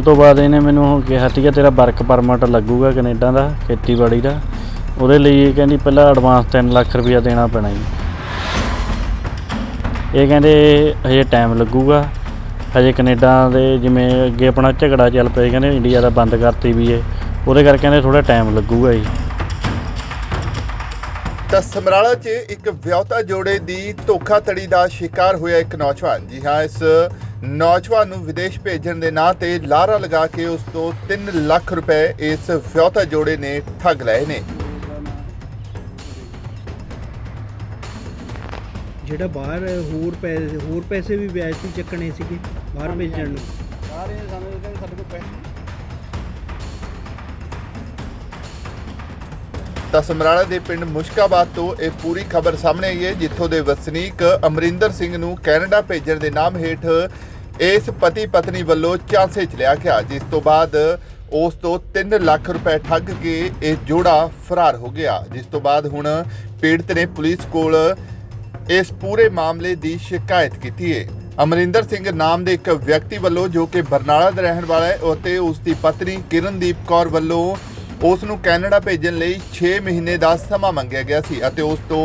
ਉਸ ਤੋਂ ਬਾਅਦ ਇਹਨੇ ਮੈਨੂੰ ਕਿਹਾ ਸੀਗਾ, ਤੇਰਾ ਵਰਕ ਪਰਮਿਟ ਲੱਗੂਗਾ ਕੈਨੇਡਾ ਦਾ, ਖੇਤੀਬਾੜੀ ਦਾ। ਉਹਦੇ ਲਈ ਇਹ ਕਹਿੰਦੀ ਪਹਿਲਾਂ ਐਡਵਾਂਸ 3 ਲੱਖ ਰੁਪਇਆ ਦੇਣਾ ਪੈਣਾ ਜੀ। ਇਹ ਕਹਿੰਦੇ ਹਜੇ ਟਾਈਮ ਲੱਗੂਗਾ। ਹਜੇ ਕੈਨੇਡਾ ਦੇ ਜਿਵੇਂ ਅੱਗੇ ਆਪਣਾ ਝਗੜਾ ਚੱਲ ਪਿਆ ਕਹਿੰਦੇ ਇੰਡੀਆ ਦਾ ਬੰਦ ਕਰਤੀ ਵੀ ਏ ਉਹਦੇ ਕਰਕੇ ਕਹਿੰਦੇ ਥੋੜਾ ਟਾਈਮ ਲੱਗੂਗਾ ਜੀ। ਤਾਂ ਸਮਰਾਲਾ 'ਚ ਇੱਕ ਵਿਆਹੁਤਾ ਜੋੜੇ ਦੀ ਧੋਖਾਧੜੀ ਦਾ ਸ਼ਿਕਾਰ ਹੋਇਆ ਇੱਕ ਨੌਜਵਾਨ। ਜੀ ਹਾਂ, ਇਸ ਨੌਜਵਾਨ ਨੂੰ ਵਿਦੇਸ਼ ਭੇਜਣ ਦੇ ਨਾਂ ਤੇ ਲਾਰਾ ਲਗਾ ਕੇ ਉਸ ਤੋਂ 3 ਲੱਖ ਰੁਪਏ ਇਸ ਵਿਆਹੁਤਾ ਜੋੜੇ ਨੇ ਠੱਗ ਲਏ ਨੇ। ਜਿਹੜਾ ਬਾਹਰ ਹੋਰ ਪੈਸੇ ਹੋਰ ਪੈਸੇ ਵੀ ਵਿਆਜ ਤੇ ਚੱਕਣੇ ਸੀਗੇ ਬਾਹਰ ਭੇਜਣ ਨੂੰ। ਤਾਂ ਸਮਰਾਲਾ ਦੇ ਪਿੰਡ ਮੁਸ਼ਕਾਬਾਦ ਤੋਂ ਇਹ ਪੂਰੀ ਖਬਰ ਸਾਹਮਣੇ ਆਈ ਹੈ ਜਿੱਥੋਂ ਦੇ ਵਸਨੀਕ ਅਮਰਿੰਦਰ ਸਿੰਘ ਨੂੰ ਕੈਨੇਡਾ ਭੇਜਣ ਦੇ ਨਾਮ ਹੇਠ ਇਸ ਪਤੀ ਪਤਨੀ ਵੱਲੋਂ ਚਾਂਸੇ 'ਚ ਲਿਆ ਗਿਆ, ਜਿਸ ਤੋਂ ਬਾਅਦ ਉਸ ਤੋਂ 3 ਲੱਖ ਰੁਪਏ ਠੱਗ ਕੇ ਇਹ ਜੋੜਾ ਫਰਾਰ ਹੋ ਗਿਆ। ਜਿਸ ਤੋਂ ਬਾਅਦ ਹੁਣ ਪੀੜਤ ਨੇ ਪੁਲਿਸ ਕੋਲ ਇਸ ਪੂਰੇ ਮਾਮਲੇ ਦੀ ਸ਼ਿਕਾਇਤ ਕੀਤੀ ਹੈ ਅਮਰਿੰਦਰ ਸਿੰਘ ਨਾਮ ਦੇ ਇੱਕ ਵਿਅਕਤੀ ਵੱਲੋਂ ਜੋ ਕਿ ਬਰਨਾਲਾ ਦਾ ਰਹਿਣ ਵਾਲਾ ਹੈ ਅਤੇ ਉਸ ਦੀ ਪਤਨੀ ਕਿਰਨਦੀਪ ਕੌਰ ਵੱਲੋਂ ਉਸ ਨੂੰ ਕੈਨੇਡਾ ਭੇਜਣ ਲਈ 6 ਮਹੀਨੇ ਦਾ ਸਮਾਂ ਮੰਗਿਆ ਗਿਆ ਸੀ ਅਤੇ ਉਸ ਤੋਂ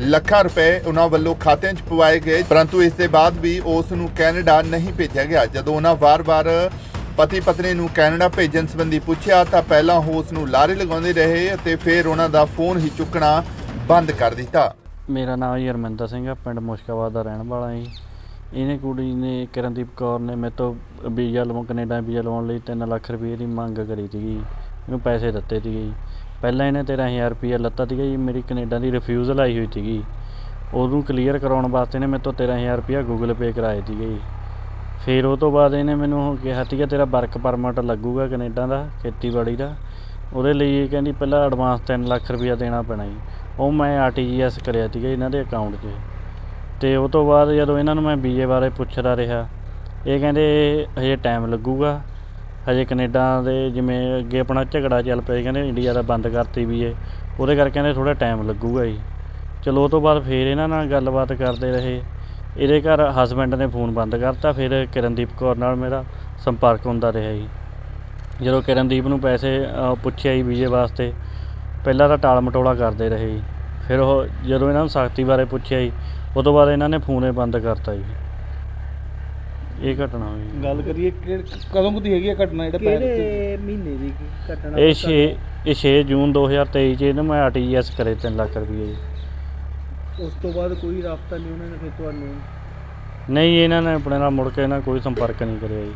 ਲੱਖਾਂ ਰੁਪਏ ਉਹਨਾਂ ਵੱਲੋਂ ਖਾਤਿਆਂ 'ਚ ਪਵਾਏ ਗਏ, ਪਰੰਤੂ ਇਸ ਦੇ ਬਾਅਦ ਵੀ ਉਸ ਨੂੰ ਕੈਨੇਡਾ ਨਹੀਂ ਭੇਜਿਆ ਗਿਆ। ਜਦੋਂ ਉਹਨਾਂ ਵਾਰ-ਵਾਰ ਪਤੀ ਪਤਨੀ ਨੂੰ ਕੈਨੇਡਾ ਭੇਜਣ ਸੰਬੰਧੀ ਪੁੱਛਿਆ, ਤਾਂ ਪਹਿਲਾਂ ਉਹ ਉਸ ਨੂੰ ਲਾਰੇ ਲਗਾਉਂਦੇ ਰਹੇ ਅਤੇ ਫਿਰ ਉਹਨਾਂ ਦਾ ਫੋਨ ਹੀ ਚੁੱਕਣਾ ਬੰਦ ਕਰ ਦਿੱਤਾ। ਮੇਰਾ ਨਾਮ ਜੀ ਹਰਮਿੰਦਰ ਸਿੰਘ ਆ, ਪਿੰਡ ਮੁਸ਼ਕਾਬਾਦ ਦਾ ਰਹਿਣ ਵਾਲਾ ਜੀ। ਇਹਨੇ ਕੁੜੀ ਨੇ ਕਿਰਨਦੀਪ ਕੌਰ ਨੇ ਮੇਰੇ ਤੋਂ ਵੀਜ਼ਾ ਲਵਾਉਣ, ਕੈਨੇਡਾ ਵੀਜ਼ਾ ਲਵਾਉਣ ਲਈ 3 ਲੱਖ ਰੁਪਏ ਦੀ ਮੰਗ ਕਰੀ ਸੀਗੀ। ਇਹਨੂੰ ਪੈਸੇ ਦਿੱਤੇ ਸੀਗੇ ਜੀ। ਪਹਿਲਾਂ ਇਹਨੇ 13000 ਰੁਪਏ ਲੱਤਾ ਸੀਗਾ ਜੀ, ਮੇਰੀ ਕੈਨੇਡਾ ਦੀ ਰਿਫਿਊਜ਼ਲ ਆਈ ਹੋਈ ਸੀਗੀ। ਉਹਨੂੰ ਕਲੀਅਰ ਕਰਾਉਣ ਵਾਸਤੇ ਨੇ ਮੇਰੇ ਤੋਂ 13000 ਰੁਪਏ ਗੂਗਲ ਪੇ ਕਰਾਏ ਸੀਗੇ ਜੀ। ਫਿਰ ਉਹ ਤੋਂ ਬਾਅਦ ਇਹਨੇ ਮੈਨੂੰ ਕਿਹਾ ਸੀਗਾ, ਤੇਰਾ ਵਰਕ ਪਰਮਿਟ ਲੱਗੂਗਾ ਕੈਨੇਡਾ ਦਾ, ਖੇਤੀਬਾੜੀ ਦਾ। ਉਹਦੇ ਲਈ ਇਹ ਕਹਿੰਦੀ ਪਹਿਲਾਂ ਐਡਵਾਂਸ 3 ਲੱਖ ਰੁਪਇਆ ਦੇਣਾ ਪੈਣਾ ਜੀ। ਉਹ ਮੈਂ ਆਰਟੀਜੀਐਸ ਕਰਿਆ ਸੀਗਾ ਇਹਨਾਂ ਦੇ ਅਕਾਊਂਟ 'ਚ। ਤੇ ਉਹ ਤੋਂ ਬਾਅਦ ਜਦੋਂ ਇਹਨਾਂ ਨੂੰ ਮੈਂ ਵੀਜ਼ੇ ਬਾਰੇ ਪੁੱਛਦਾ ਰਿਹਾ, ਇਹ ਕਹਿੰਦੇ ਹਜੇ ਟਾਈਮ ਲੱਗੂਗਾ। ਹਜੇ ਕੈਨੇਡਾ ਦੇ ਜਿਵੇਂ ਅੱਗੇ ਆਪਣਾ ਝਗੜਾ ਚੱਲ ਪਿਆ ਸੀ, ਕਹਿੰਦੇ ਇੰਡੀਆ ਦਾ ਬੰਦ ਕਰਤੀ ਵੀ ਇਹ ਉਹਦੇ ਕਰਕੇ ਕਹਿੰਦੇ ਥੋੜ੍ਹਾ ਟਾਈਮ ਲੱਗੂਗਾ ਜੀ। ਚਲੋ ਉਹ ਤੋਂ ਬਾਅਦ ਫਿਰ ਇਹਨਾਂ ਨਾਲ ਗੱਲਬਾਤ ਕਰਦੇ ਰਹੇ। ਇਹਦੇ ਘਰ ਹਸਬੈਂਡ ਨੇ ਫੋਨ ਬੰਦ ਕਰਤਾ ਫਿਰ ਕਿਰਨਦੀਪ ਕੌਰ ਨਾਲ ਮੇਰਾ ਸੰਪਰਕ ਹੁੰਦਾ ਰਿਹਾ ਜੀ। ਜਦੋਂ ਕਿਰਨਦੀਪ ਨੂੰ ਪੈਸੇ ਅ, ਪੁੱਛਿਆ ਜੀ ਵੀਜ਼ੇ ਵਾਸਤੇ ਪਹਿਲਾਂ ਤਾਂ ਟਾਲ ਮਟੋਲਾ ਕਰਦੇ ਰਹੇ ਜੀ। ਫਿਰ ਉਹ ਜਦੋਂ ਇਹਨਾਂ ਨੂੰ ਸਖਤੀ ਬਾਰੇ ਪੁੱਛਿਆ ਜੀ ਉਹ ਤੋਂ ਬਾਅਦ ਇਹਨਾਂ ਨੇ ਫੋਨ ਹੀ ਬੰਦ ਕਰਤਾ ਜੀ। ਇਹ ਘਟਨਾ ਹੋਈ। ਗੱਲ ਕਰੀਏ ਕਿ ਕਦੋਂ ਕੁ ਦੀ ਹੈਗੀ ਆ ਘਟਨਾ ਜਿਹੜਾ ਪੈਰ ਤੇ ਕਿਹੜੇ ਮਹੀਨੇ ਦੀ ਘਟਨਾ? ਇਹ 6 ਇਹ 6 ਜੂਨ 2023 ਚ ਇਹਨੂੰ ਮੈਂ ਆਰਟੀਜੀਐਸ ਕਰੇ 3 ਲੱਖ ਰੁਪਏ ਜੀ। ਉਸ ਤੋਂ ਬਾਅਦ ਕੋਈ ਰਾਬਤਾ ਨਹੀਂ ਉਹਨਾਂ ਨੇ ਫਿਰ ਤੁਹਾਨੂੰ? ਨਹੀਂ ਇਹਨਾਂ ਨੇ ਆਪਣੇ ਨਾਲ ਮੁੜ ਕੇ ਇਹਨਾਂ ਕੋਈ ਸੰਪਰਕ ਨਹੀਂ ਕਰਿਆ ਜੀ।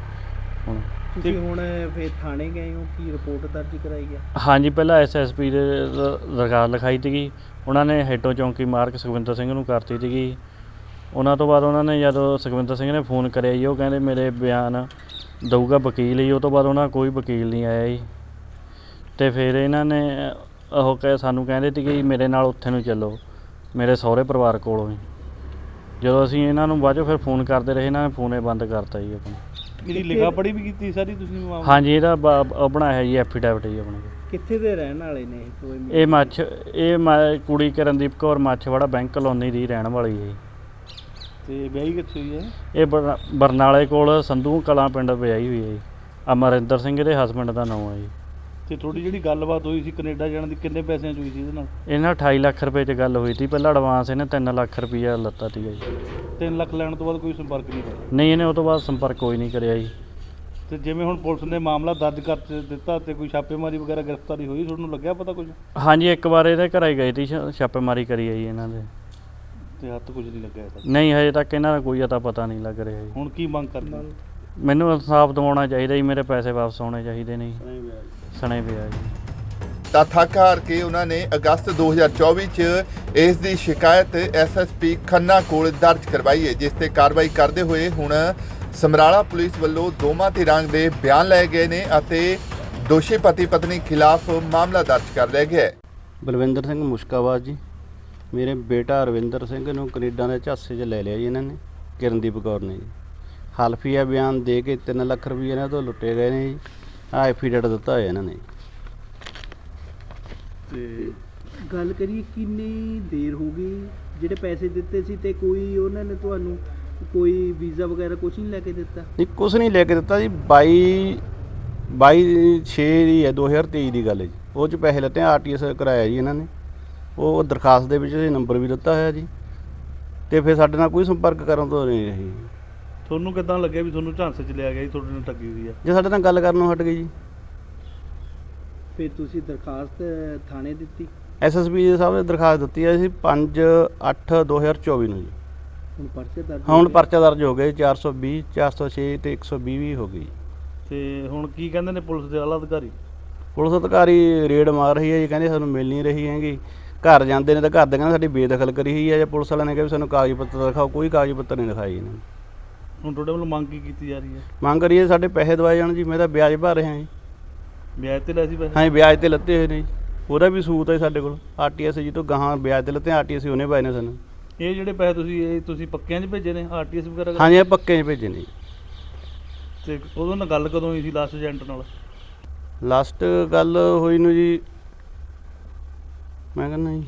ਹੁਣ ਤੁਸੀਂ ਹੁਣ ਫਿਰ ਥਾਣੇ ਗਏ ਹੋ ਕੀ ਰਿਪੋਰਟ ਦਰਜ ਕਰਾਈ ਹੈ ਹਾਂਜੀ ਪਹਿਲਾਂ ਐਸਐਸਪੀ ਦੇ ਦ- ਦਰਖਾਸਤ ਲਿਖਾਈ ਸੀਗੀ। ਉਹਨਾਂ ਨੇ ਹੈਡੋ ਚੌਂਕੀ ਮਾਰਕ ਸੁਖਵਿੰਦਰ ਸਿੰਘ ਨੂੰ ਕਰਤੀ ਸੀਗੀ। ਉਹਨਾਂ ਤੋਂ ਬਾਅਦ ਉਹਨਾਂ ਨੇ ਜਦੋਂ ਸੁਖਵਿੰਦਰ ਸਿੰਘ ਨੇ ਫੋਨ ਕਰਿਆ ਜੀ ਉਹ ਕਹਿੰਦੇ ਮੇਰੇ ਬਿਆਨ ਦਊਗਾ ਵਕੀਲ ਜੀ ਉਹ ਤੋਂ ਬਾਅਦ ਉਹਨਾਂ ਕੋਈ ਵਕੀਲ ਨਹੀਂ ਆਇਆ ਜੀ। ਤੇ ਫਿਰ ਇਹਨਾਂ ਨੇ ਉਹ ਕਹੇ ਸਾਨੂੰ ਕਹਿੰਦੇ ਸੀਗੇ ਜੀ ਮੇਰੇ ਨਾਲ ਉੱਥੇ ਨੂੰ ਚੱਲੋ ਮੇਰੇ ਸਹੁਰੇ ਪਰਿਵਾਰ ਕੋਲੋਂ ਹੀ ਜਦੋਂ ਅਸੀਂ ਇਹਨਾਂ ਨੂੰ ਬਾਅਦ 'ਚੋਂ ਫਿਰ ਫੋਨ ਕਰਦੇ ਰਹੇ ਇਹਨਾਂ ਨੇ ਫੋਨੇ ਬੰਦ ਕਰਤਾ ਜੀ ਆਪਣਾ। ਇਹਦੀ ਲਿਖਾ ਪੜੀ ਵੀ ਕੀਤੀ ਸਾਰੀ ਤੁਸੀਂ ਮਾਮਲਾ? ਹਾਂਜੀ ਇਹਦਾ ਬ- ਉਹ ਬਣਾਇਆ ਜੀ ਐਫੀਡੈਵਿਟ ਜੀ ਆਪਣੇ। ਕੋਲ ਕਿੱਥੇ ਦੇ ਰਹਿਣ ਵਾਲੇ ਨੇ ਇਹ ਦੋਵੇਂ ਮਿਲ- ਇਹ ਮੱਛ ਇਹ ਮ- ਕੁੜੀ ਕਰਨਦੀਪ ਕੌਰ ਮੱਛਵਾੜਾ ਬੈਂਕ ਕਲੋਨੀ ਦੀ ਰਹਿਣ ਵਾਲੀ ਹੈ ਜੀ। ਤੇ ਵਿਆਹੀ ਕਿੱਥੇ ਹੋਈ ਹੈ? ਇਹ ਬਰ- ਬਰਨਾਲੇ ਕੋਲ ਸੰਧੂ ਕਲਾਂ ਪਿੰਡ ਵਿਆਹੀ ਹੋਈ ਹੈ ਜੀ। ਅਮਰਿੰਦਰ ਸਿੰਘ ਦੇ ਹਸਬੰਡ ਦਾ ਨਾਮ ਹੈ ਜੀ। ਤੇ ਤੁਹਾਡੀ ਜਿਹੜੀ ਗੱਲਬਾਤ ਹੋਈ ਸੀ ਕੈਨੇਡਾ ਜਾਣ ਦੀ ਕਿੰਨੇ ਪੈਸਿਆਂ ਚ ਹੋਈ ਸੀ ਇਹਦੇ ਨਾਲ? ਇਹਨਾਂ 28 ਲੱਖ ਰੁਪਏ 'ਚ ਗੱਲ ਹੋਈ ਸੀ ਪਹਿਲਾਂ ਐਡਵਾਂਸ ਇਹਨੇ 3 ਲੱਖ ਰੁਪਈਆ ਲੱਤਾ ਸੀਗਾ ਜੀ। 3 ਲੱਖ ਲੈਣ ਤੋਂ ਬਾਅਦ ਕੋਈ ਸੰਪਰਕ ਨਹੀਂ ਹੋਇਆ? ਨਹੀਂ ਇਹਨੇ ਉਹ ਤੋਂ ਬਾਅਦ ਸੰਪਰਕ ਕੋਈ ਨਹੀਂ ਕਰਿਆ ਜੀ। ਤੇ ਜਿਵੇਂ ਹੁਣ ਪੁਲਿਸ ਨੇ ਮਾਮਲਾ ਦਰਜ ਕਰ ਦ- ਦਿੱਤਾ ਤੇ ਕੋਈ ਛਾਪੇਮਾਰੀ ਵਗੈਰਾ ਗ੍ਰਿਫਤਾਰੀ ਹੋਈ ਤੁਹਾਨੂੰ ਲੱਗਿਆ ਪਤਾ ਕੁਝ? ਹਾਂਜੀ ਇੱਕ ਵਾਰ ਇਹਦੇ ਘਰੇ ਗਏ ਸੀ ਛ- ਛਾਪੇਮਾਰੀ ਕਰੀ ਹੈ ਜੀ ਇਹਨਾਂ ਦੇ। ਤੇ ਹੱਥ ਕੁਝ ਨਹੀਂ ਲੱਗਿਆ ਇਹਦਾ। ਨਹੀਂ ਹਜੇ ਤੱਕ ਇਹਨਾਂ ਦਾ ਕੋਈ ਅਤਾ ਪਤਾ ਨਹੀਂ ਲੱਗ ਰਿਹਾ ਜੀ। ਹੁਣ ਕੀ ਮੰਗ ਕਰਦੇ ਹੋ? ਮੈਨੂੰ ਇਨਸਾਫ ਦਿਵਾਉਣਾ ਚਾਹੀਦਾ ਜੀ ਮੇਰੇ ਪੈਸੇ ਵਾਪਸ ਆਉਣੇ ਚਾਹੀਦੇ ਨੇ ਜੀ। ਸਣੇ ਪਿਆ ਜੀ। ਤਾਂ ਥੱਕ ਹਾਰ ਕੇ ਉਹਨਾਂ ਨੇ ਅਗਸਤ 2024 ਚ ਇਸ ਦੀ ਸ਼ਿਕਾਇਤ ਐਸਐਸਪੀ ਖੰਨਾ ਕੋਲ ਦਰਜ ਕਰਵਾਈ ਹੈ ਜਿਸ ਤੇ ਕਾਰਵਾਈ ਕਰਦੇ ਹੋਏ ਹੁਣ ਸਮਰਾਲਾ ਪੁਲਿਸ ਵੱਲੋਂ ਦੋਵਾਂ ਧਿਰਾਂ ਦੇ ਬਿਆਨ ਲਏ ਗਏ ਨੇ ਅਤੇ ਦੋਸ਼ੀ ਪਤੀ ਪਤਨੀ ਖਿਲਾਫ ਮਾਮਲਾ ਦਰਜ ਕਰ ਲਿਆ ਗਿਆ ਹੈ। ਬਲਵਿੰਦਰ ਸਿੰਘ ਮੁਸ਼ਕਾਬਾਦ ਜੀ। ਮੇਰੇ ਬੇਟਾ ਅਰਵਿੰਦਰ ਸਿੰਘ ਨੂੰ ਕੈਨੇਡਾ ਦੇ ਝਾਂਸੇ 'ਚ ਲੈ ਲਿਆ ਜੀ ਇਹਨਾਂ ਨੇ ਕਿਰਨਦੀਪ ਕੌਰ ਨੇ ਜੀ। ਹਲਫੀਆ ਬਿਆਨ ਦੇ ਕੇ 3 ਲੱਖ ਰੁਪਏ ਇਹਨਾਂ ਤੋਂ ਲੁੱਟੇ ਗਏ ਨੇ ਜੀ ਆ ਐਫੀਡੇਟ ਦਿੱਤਾ ਹੋਇਆ ਇਹਨਾਂ ਨੇ। ਤੇ ਗੱਲ ਕਰੀਏ ਕਿੰਨੀ ਦੇਰ ਹੋ ਗਈ ਜਿਹੜੇ ਪੈਸੇ ਦਿੱਤੇ ਸੀ ਤੇ ਕੋਈ ਉਹਨਾਂ ਨੇ ਤੁਹਾਨੂੰ ਕੋਈ ਵੀਜ਼ਾ ਵਗੈਰਾ ਕੁਝ ਨਹੀਂ ਲੈ ਕੇ ਦਿੱਤਾ? ਨਹੀਂ ਕੁਛ ਨਹੀਂ ਲੈ ਕੇ ਦਿੱਤਾ ਜੀ 22 22 6 ਦੀ ਹੈ 2023 ਦੀ ਗੱਲ ਹੈ ਜੀ। ਉਹ ਚ ਪੈਸੇ ਲੱਤੇ ਆਰਟੀਐਸ ਕਰਾਇਆ ਜੀ ਇਹਨਾਂ ਨੇ। ਉਹ ਦਰਖਾਸਤ ਦੇ ਵਿੱਚ ਇਹ ਨੰਬਰ ਵੀ ਦਿੱਤਾ ਹੋਇਆ ਜੀ। ਤੇ ਫਿਰ ਸਾਡੇ ਨਾਲ ਕੋਈ ਸੰਪਰਕ ਕਰਨ ਤੋਂ ਨਹੀਂ ਰਹੀ। ਤੁਹਾਨੂੰ ਕਿਦਾਂ ਲੱਗਿਆ ਵੀ ਤੁਹਾਨੂੰ ਝਾਂਸੇ 'ਚ ਲਿਆ ਗਿਆ ਜੀ ਤੁਹਾਡੇ ਨਾਲ ਠੱਗੀ ਹੋਈ ਆ? ਜੇ ਸਾਡੇ ਨਾਲ ਗੱਲ ਕਰਨੋਂ ਹਟ ਗਈ ਜੀ। ਫਿਰ ਤੁਸੀਂ ਦਰਖਾਸਤ ਥਾਣੇ ਦਿੱਤੀ? ਐਸਐਸਪੀ ਸਾਹਿਬ ਨੇ ਦਰਖਾਸਤ ਦਿੱਤੀ ਹੈ ਸੀ 5 8 2024 ਨੂੰ ਜੀ। ਹੁਣ ਪਰਚੇ ਦਰਜ ਹੁਣ ਹੋ ਗਏ। ਪਰਚਾ ਦਰਜ ਹੋ ਗਏ 420 406 ਤੇ 120 ਵੀ ਹੋ ਗਈ। ਤੇ ਹੁਣ ਕੀ ਕਹਿੰਦੇ ਨੇ ਪੁਲਿਸ ਦੇ ਆਲਾ ਅਧਿਕਾਰੀ? ਪੁਲਿਸ ਅਧਿਕਾਰੀ ਰੇਡ ਮਾਰ ਰਹੀ ਹੈ ਜੀ ਕਹਿੰਦੇ ਸਾਨੂੰ ਮਿਲ ਨਹੀਂ ਰਹੀ ਹੈਗੀ। ਘਰ ਜਾਂਦੇ ਨੇ ਤਾਂ ਘਰ ਦੇ ਕਹਿੰਦੇ ਸਾਡੀ ਬੇਦਖਲ ਕਰੀ ਹੋਈ ਹੈ ਜਾਂ ਪੁਲਿਸ ਵਾਲਿਆਂ ਨੇ ਕਿਹਾ ਵੀ ਸਾਨੂੰ ਕਾਗਜ਼ ਪੱਤਰ ਦਿਖਾਓ ਕੋਈ ਕਾਗਜ਼ ਪੱਤਰ ਨਹੀਂ ਦਿਖਾਈ ਇਹਨਾਂ ਨੇ। ਹੁਣ ਤੁਹਾਡੇ ਵੱਲੋਂ ਮੰਗ ਕੀ ਕੀਤੀ ਜਾ ਰਹੀ ਹੈ? ਮੰਗ ਕਰੀਏ ਸਾਡੇ ਪੈਸੇ ਦਵਾਏ ਜਾਣ ਜੀ ਮੈਂ ਤਾਂ ਵਿਆਜ ਭਰ ਰਿਹਾ ਜੀ। ਵਿਆਜ ਤੇ ਲੈ ਸੀ ਪੈਸੇ? ਹਾਂ ਜੀ, ਵਿਆਜ ਤੇ ਲੱਤੇ ਹੋਏ ਨੇ ਜੀ। ਉਹਦਾ ਵੀ ਸੂਤ ਹੈ ਸਾਡੇ ਕੋਲ ਆਰਟੀਐਸ ਜੀ ਤੋਂ ਗਾਹਾਂ ਵਿਆਜ ਤੇ ਲੱਤੇ ਆਰਟੀਐਸ ਉਹਨੇ ਪਾਏ ਨੇ ਸਾਨੂੰ। ਇਹ ਜਿਹੜੇ ਪੈਸੇ ਤੁਸੀਂ ਇਹ ਤੁਸੀਂ ਪੱਕਿਆਂ 'ਚ ਭੇਜੇ ਨੇ ਆਰਟੀਐਸ ਵਗੈਰਾ? ਹਾਂ ਜੀ ਇਹ ਪੱਕੇ 'ਚ ਭੇਜੇ ਨੇ ਜੀ। ਤੇ ਉਦੋਂ ਨਾਲ ਗੱਲ ਕਦੋਂ ਹੋਈ ਸੀ ਲਾਸਟ ਏਜੰਟ ਨਾਲ? ਲਾਸਟ ਗੱਲ ਹੋਈ ਨੂੰ ਜੀ ਮੈਂ ਕਹਿੰਦਾ ਜੀ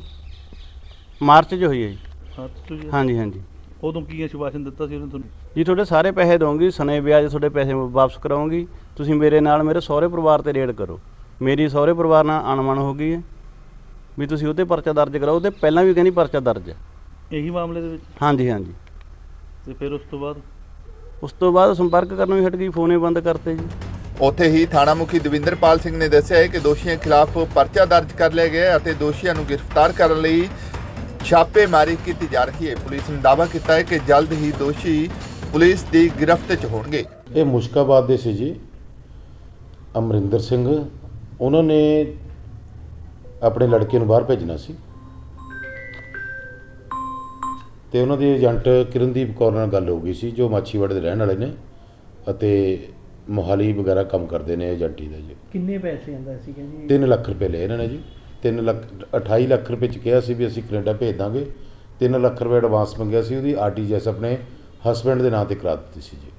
ਮਾਰਚ 'ਚ ਹੋਈ ਹੈ ਜੀ। ਹਾਂ। ਹਾਂਜੀ ਹਾਂਜੀ। ਉਦੋਂ ਕੀ ਆਸ਼ਵਾਸਨ ਦਿੱਤਾ ਸੀ ਉਹਨੇ ਤੁਹਾਨੂੰ? ਜੀ ਤੁਹਾਡੇ ਸਾਰੇ ਪੈਸੇ ਦਵਾਂਗੀ ਸਨੇ ਵਿਆਜ ਤੁਹਾਡੇ ਪੈਸੇ ਵਾਪਸ ਕਰਾਉਂਗੀ ਤੁਸੀਂ ਮੇਰੇ ਨਾਲ ਮੇਰੇ ਸਹੁਰੇ ਪਰਿਵਾਰ ਤੇ ਰੇਡ ਕਰੋ। ਮੇਰੀ ਸਹੁਰੇ ਪਰਿਵਾਰ ਨਾਲ ਅਣਮਨ ਹੋ ਗਈ ਹੈ। ਵੀ ਤੁਸੀਂ ਉਹਤੇ ਪਰਚਾ ਦਰਜ ਕਰਾਓ ਤੇ ਪਹਿਲਾਂ ਵੀ ਕਹਿੰਦੀ ਪਰਚਾ ਦਰਜ ਹੈ। ਇਹੀ ਮਾਮਲੇ ਦੇ ਵਿੱਚ? ਹਾਂਜੀ ਹਾਂਜੀ। ਤੇ ਫਿਰ ਉਸ ਤੋਂ ਬਾਅਦ? ਉਸ ਤੋਂ ਬਾਅਦ ਸੰਪਰਕ ਕਰਨੋਂ ਹੀ ਹਟ ਗਈ ਫੋਨੇ ਬੰਦ ਕਰਤੇ ਜੀ। ਉੱਥੇ ਹੀ ਥਾਣਾ ਮੁਖੀ ਦਵਿੰਦਰਪਾਲ ਸਿੰਘ ਨੇ ਦੱਸਿਆ ਹੈ ਕਿ ਦੋਸ਼ੀਆਂ ਖਿਲਾਫ ਪਰਚਾ ਦਰਜ ਕਰ ਲਿਆ ਗਿਆ ਅਤੇ ਦੋਸ਼ੀਆਂ ਨੂੰ ਗ੍ਰਿਫਤਾਰ ਕਰਨ ਲਈ ਛਾਪੇਮਾਰੀ ਕੀਤੀ ਜਾ ਰਹੀ ਹੈ। ਪੁਲਿਸ ਨੇ ਦਾਅਵਾ ਕੀਤਾ ਹੈ ਕਿ ਜਲਦ ਹੀ ਦੋਸ਼ੀ ਪੁਲਿਸ ਦੀ ਗ੍ਰਿਫਤ 'ਚ ਹੋਣਗੇ। ਇਹ ਮੁਸ਼ਕਾਬਾਦ ਦੇ ਸੀ ਜੀ। ਅਮਰਿੰਦਰ ਸਿੰਘ, ਉਹਨਾਂ ਨੇ ਆਪਣੇ ਲੜਕੇ ਨੂੰ ਬਾਹਰ ਭੇਜਣਾ ਸੀ। ਤੇ ਉਹਨਾਂ ਦੇ ਏਜੰਟ ਕਿਰਨਦੀਪ ਕੌਰ ਨਾਲ ਗੱਲ ਹੋ ਗਈ ਸੀ, ਜੋ ਮਾਛੀਵਾੜੇ ਦੇ ਰਹਿਣ ਵਾਲੇ ਨੇ ਅਤੇ ਮੋਹਾਲੀ ਵਗੈਰਾ ਕੰਮ ਕਰਦੇ ਨੇ ਏਜੰਟੀ ਦਾ ਜੀ। ਕਿੰਨੇ ਪੈਸੇ ਆਂਦਾ ਸੀਗਾ ਜੀ? 3 ਲੱਖ ਰੁਪਏ ਲਏ ਇਹਨਾਂ ਨੇ ਜੀ। 3 ਲੱਖ 28 ਲੱਖ ਰੁਪਏ ਚ ਕਿਹਾ ਸੀ ਵੀ ਅਸੀਂ ਕੈਨੇਡਾ ਭੇਜ ਦਾਂਗੇ। 3 ਲੱਖ ਰੁਪਏ ਐਡਵਾਂਸ ਮੰਗਿਆ ਸੀ ਉਹਦੀ ਆਰਟੀਜੀਐਸ ਆਪਣੇ ਹਸਬੰਡ ਦੇ ਨਾਂ ਤੇ ਕਰਾ ਦਿੱਤੀ ਸੀ ਜੀ।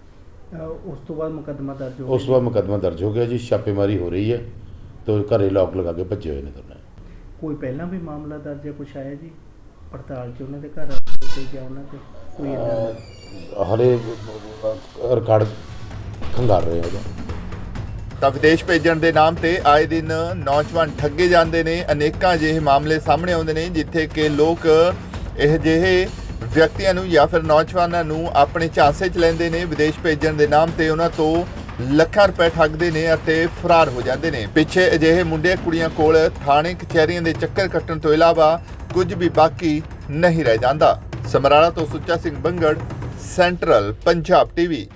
ਉਸ ਤੋਂ ਬਾਅਦ ਮੁਕੱਦਮਾ ਦਰਜ ਹੋ ਉਸ ਤੋਂ ਬਾਅਦ ਮੁਕੱਦਮਾ ਦਰਜ ਹੋ ਗਿਆ ਜੀ ਛਾਪੇਮਾਰੀ ਹੋ ਰਹੀ ਹੈ। ਤੇ ਘਰੇ ਲੋਕ ਲਗਾ ਕੇ ਭੱਜੇ ਹੋਏ ਨੇ ਦੋਨੇ। ਕੋਈ ਪਹਿਲਾਂ ਵੀ ਮਾਮਲਾ ਦਰਜ ਹੈ ਕੁਛ ਆਇਆ ਜੀ? ਪੜਤਾਲ 'ਚ ਉਹਨਾਂ ਦੇ ਘਰ ਤੇ ਜਾਂ ਉਹਨਾਂ ਤੇ ਕੋਈ ਹਲੇ ਰਿਕਾਰਡ ਖੰਗਾਰ ਰਹੇ ਆ ਤਾਂ ਵਿਦੇਸ਼ ਭੇਜਣ ਦੇ ਨਾਮ ਤੇ ਆਏ ਦਿਨ ਨੌਜਵਾਨ ਠੱਗੇ ਜਾਂਦੇ ਨੇ, ਅਨੇਕਾਂ ਅਜਿਹੇ ਮਾਮਲੇ ਸਾਹਮਣੇ ਆਉਂਦੇ ਨੇ, ਜਿੱਥੇ ਕਿ ਲੋਕ ਇਹ ਜਿਹੇ ਵਿਅਕਤੀਆਂ ਨੂੰ ਜਾਂ ਫਿਰ ਨੌਜਵਾਨਾਂ ਨੂੰ ਆਪਣੇ ਝਾਂਸੇ 'ਚ ਲੈਂਦੇ ਨੇ, ਵਿਦੇਸ਼ ਭੇਜਣ ਦੇ ਨਾਮ ਤੇ ਉਹਨਾਂ ਤੋਂ ਲੱਖਾਂ ਰੁਪਏ ਠੱਗਦੇ ਨੇ ਅਤੇ ਫਰਾਰ ਹੋ ਜਾਂਦੇ ਨੇ। ਪਿੱਛੇ ਅਜਿਹੇ ਮੁੰਡੇ ਕੁੜੀਆਂ ਕੋਲ ਥਾਣੇ ਕਚਹਿਰੀਆਂ ਦੇ ਚੱਕਰ ਕੱਟਣ ਤੋਂ ਇਲਾਵਾ ਕੁਝ ਵੀ ਬਾਕੀ ਨਹੀਂ ਰਹਿ ਜਾਂਦਾ। ਸਮਰਾਲਾ ਤੋਂ ਸੁੱਚਾ ਸਿੰਘ ਬੰਗੜ, ਸੈਂਟਰਲ ਪੰਜਾਬ ਟੀਵੀ।